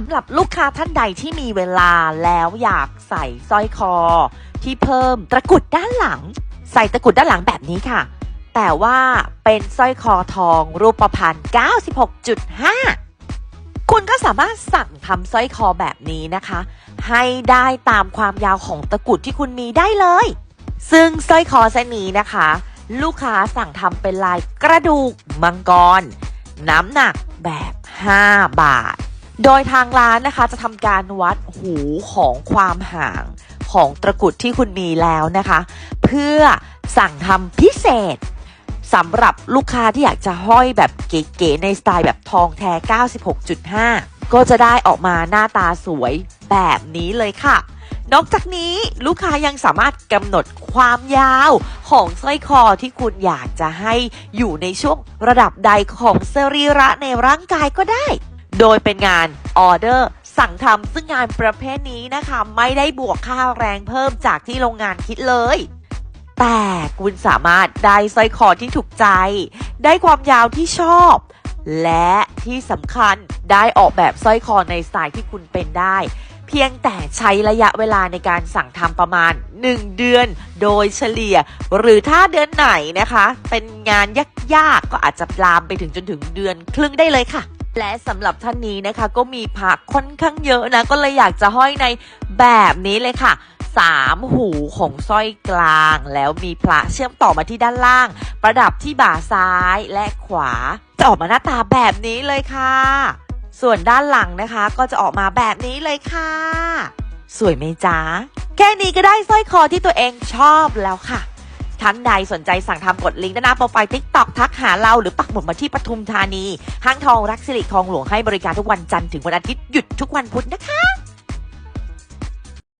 ำหรับลูกค้าท่านใดที่มีเวลาแล้วอยากใส่สร้อยคอ ที่เพิ่มตะกุดด้านหลัง ใส่ตะกุดด้านหลังแบบนี้ค่ะ แต่ว่าเป็นสร้อยคอทองรูปประพันธ์96.5 คุณก็สามารถสั่งทำสร้อยคอแบบนี้นะคะ ให้ได้ตามความยาวของตะกุดที่คุณมีได้เลย ซึ่งสร้อยคอเส้นนี้นะคะ ลูกค้าสั่งทำเป็นลายกระดูกมังกร น้ำหนักแบบ 5 บาท โดยทางร้านนะคะจะทำการวัดหูของความห่างของตะกรุดที่คุณมีแล้วนะคะ เพื่อสั่งทำพิเศษสำหรับลูกค้าที่อยากจะห้อยแบบเก๋ๆในสไตล์แบบทองแท้ 96.5 ก็จะได้ออกมาหน้าตาสวยแบบนี้เลยค่ะ นอกจากนี้ลูกค้ายังสามารถกำหนดความยาวของสร้อยคอที่คุณอยากจะให้อยู่ในช่วงระดับใดของสรีระในร่างกายก็ได้ โดยเป็นงานออเดอร์สั่งทำซึ่งงานประเภทนี้นะคะ ไม่ได้บวกค่าแรงเพิ่มจากที่โรงงานคิดเลย แต่คุณสามารถได้สร้อยคอที่ถูกใจ ได้ความยาวที่ชอบ และที่สำคัญได้ออกแบบสร้อยคอในสไตล์ที่คุณเป็นได้ เพียงแต่ใช้ระยะเวลาในการสั่งทำประมาณ 1 เดือน โดยเฉลี่ย หรือถ้าเดือนไหนนะคะ เป็นงานยากๆก็อาจจะลามไปถึงจนถึงเดือนครึ่งได้เลยค่ะ และสำหรับท่านนี้นะคะก็มีผักค่อนข้างเยอะนะ ก็เลยอยากจะห้อยในแบบนี้เลยค่ะสามหูของสร้อยกลาง แล้วมีพระเชื่อมต่อมาที่ด้านล่าง ประดับที่บ่าซ้ายและขวา จะออกมาหน้าตาแบบนี้เลยค่ะ ส่วนด้านหลังนะคะก็จะออกมาแบบนี้เลยค่ะ สวยไหมจ๊ะ แค่นี้ก็ได้สร้อยคอที่ตัวเองชอบแล้วค่ะ ท่านใดสนใจสั่งทำกดลิงก์ด้านหน้าโปรไฟล์ทิกตอกทักหาเราหรือปักหมุดมาที่ปทุมธานี ห้างทองรักสิริคลองหลวงให้บริการทุกวันจันทร์ถึงวันอาทิตย์หยุดทุกวันพุธนะคะ